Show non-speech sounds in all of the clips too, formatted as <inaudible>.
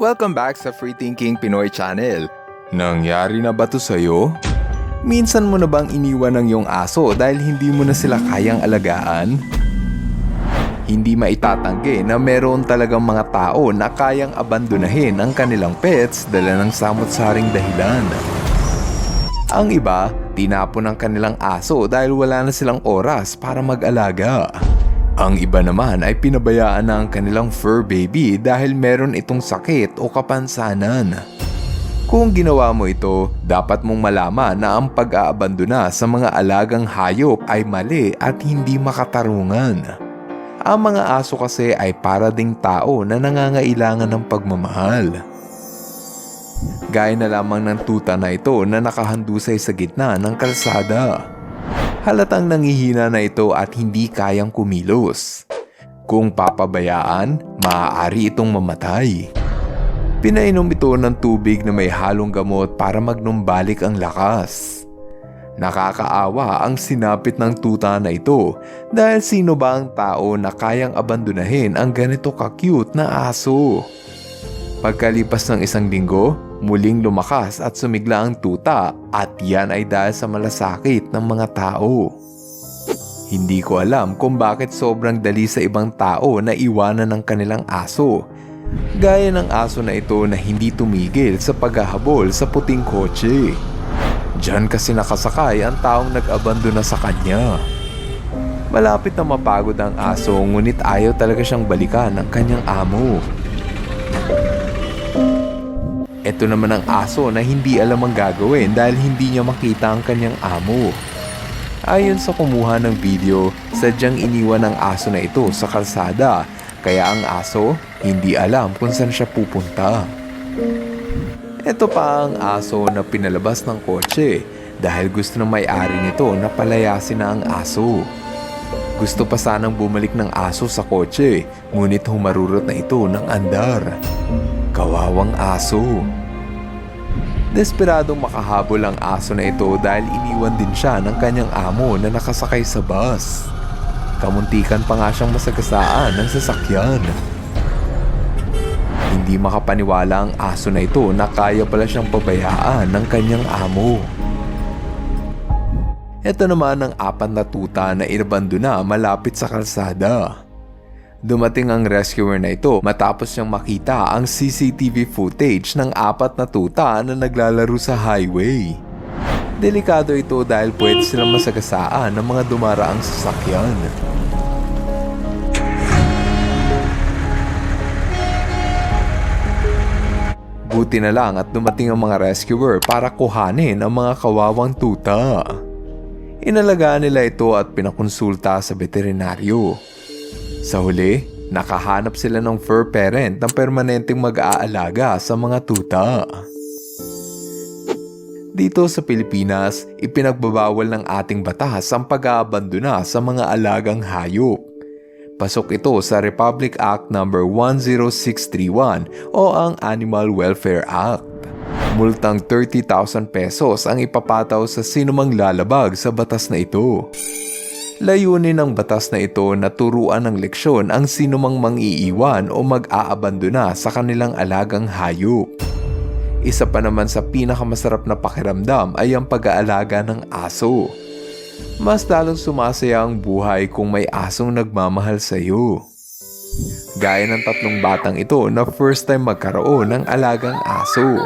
Welcome back sa Free Thinking Pinoy Channel. Nangyari na ba to sa'yo? Minsan mo na bang iniwan ng iyong aso dahil hindi mo na sila kayang alagaan? Hindi maitatanggi na meron talagang mga tao na kayang abandonahin ang kanilang pets dala ng samot-saring dahilan. Ang iba, tinapon ang kanilang aso dahil wala na silang oras para mag-alaga. Ang iba naman ay pinabayaan na ang kanilang fur baby dahil meron itong sakit o kapansanan. Kung ginawa mo ito, dapat mong malaman na ang pag-aabandona sa mga alagang hayop ay mali at hindi makatarungan. Ang mga aso kasi ay para ding tao na nangangailangan ng pagmamahal. Gaya na lamang ng tuta na ito na nakahandusay sa gitna ng kalsada. Halatang nangihina na ito at hindi kayang kumilos. Kung papabayaan, maaari itong mamatay. Pinainom ito ng tubig na may halong gamot para magnumbalik ang lakas. Nakakaawa ang sinapit ng tuta na ito dahil sino ba ang tao na kayang abandonahin ang ganito ka-cute na aso? Pagkalipas ng isang linggo, muling lumakas at sumigla ang tuta at yan ay dahil sa malasakit ng mga tao. Hindi ko alam kung bakit sobrang dali sa ibang tao na iwanan ng kanilang aso. Gaya ng aso na ito na hindi tumigil sa paghahabol sa puting kotse. Diyan kasi nakasakay ang taong nag-abandona sa kanya. Malapit na mapagod ang aso ngunit ayaw talaga siyang balikan ng kanyang amo. Ito naman ang aso na hindi alam ang gagawin dahil hindi niya makita ang kanyang amo. Ayon sa kumuha ng video, sadyang iniwan ng aso na ito sa kalsada kaya ang aso hindi alam kung saan siya pupunta. Ito pa ang aso na pinalabas ng kotse dahil gusto ng may-ari nito na palayasin na ang aso. Gusto pa sanang bumalik ng aso sa kotse ngunit humarurot na ito ng andar. Kawawang aso. Desperadong makahabol ang aso na ito dahil iniwan din siya ng kanyang amo na nakasakay sa bus. Kamuntikan pa nga siyang masagasaan ng sasakyan. Hindi makapaniwala ang aso na ito na kaya pala siyang pabayaan ng kanyang amo. Ito naman ang apat na tuta na inabandona malapit sa kalsada. Dumating ang rescuer na ito matapos niyang makita ang CCTV footage ng apat na tuta na naglalaro sa highway. Delikado ito dahil pwede silang masagasaan ng mga dumaraang sasakyan. Buti na lang at dumating ang mga rescuer para kuhanin ang mga kawawang tuta. Inalagaan nila ito at pinakonsulta sa veterinaryo. Sa huli, nakahanap sila ng fur parent na permanenteng mag-aalaga sa mga tuta. Dito sa Pilipinas, ipinagbabawal ng ating batas ang pag-aabandona sa mga alagang hayop. Pasok ito sa Republic Act No. 10631 o ang Animal Welfare Act. Multang 30,000 pesos ang ipapataw sa sinumang lalabag sa batas na ito. Layunin ng batas na ito na turuan ng leksyon ang sinumang mang-iiwan o mag-aabandona sa kanilang alagang hayop. Isa pa naman sa pinakamasarap na pakiramdam ay ang pag-aalaga ng aso. Mas lalong sumasaya ang buhay kung may asong nagmamahal sa iyo. Gaya ng tatlong batang ito na first time magkaroon ng alagang aso.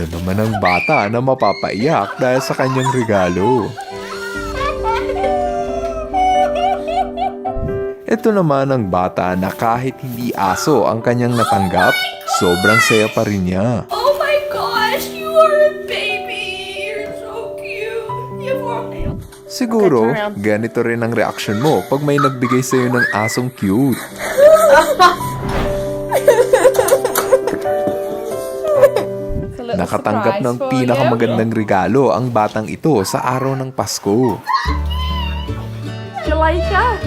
Ito naman ang bata na mapapaiyak dahil sa kanyang regalo. Ito naman ang bata na kahit hindi aso ang kanyang natanggap, sobrang saya pa rin niya. Oh my gosh, you are a baby. You're so cute. You are Siguro, ganito rin ang reaksyon mo pag may nagbigay sa'yo ng asong cute. <laughs> Nakatanggap ng pinakamagandang regalo ang batang ito sa araw ng Pasko. That?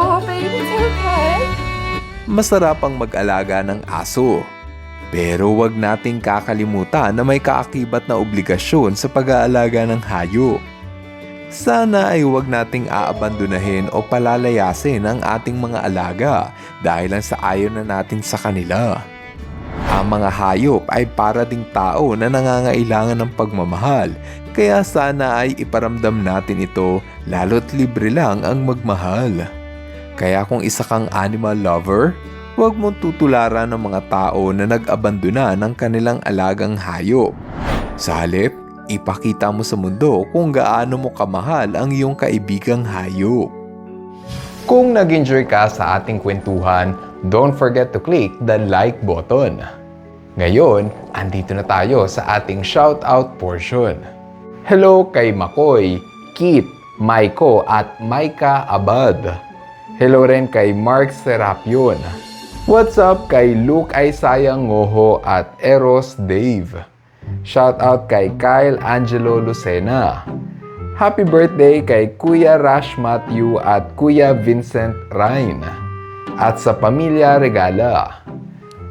Oh, baby, it's okay. Masarap ang mag-alaga ng aso. Pero wag nating kakalimutan na may kaakibat na obligasyon sa pag-aalaga ng hayop. Sana ay huwag nating aabandonahin o palalayasin ang ating mga alaga dahil lang sa ayaw na natin sa kanila. Ang mga hayop ay para ding tao na nangangailangan ng pagmamahal, kaya sana ay iparamdam natin ito lalo't libre lang ang magmahal. Kaya kung isa kang animal lover, huwag mong tutularan ng mga tao na nag-abandona ng kanilang alagang hayop. Sa halip, ipakita mo sa mundo kung gaano mo kamahal ang iyong kaibigang hayop. Kung nag-enjoy ka sa ating kwentuhan, don't forget to click the like button. Ngayon, andito na tayo sa ating shoutout portion. Hello kay Makoy, Kit, Maiko at Maika Abad. Hello rin kay Mark Serapion. What's up kay Luke Isaiah Ngoho at Eros Dave. Shoutout kay Kyle Angelo Lucena. Happy birthday kay Kuya Rash Matthew at Kuya Vincent Ryan. At sa Pamilya Regala.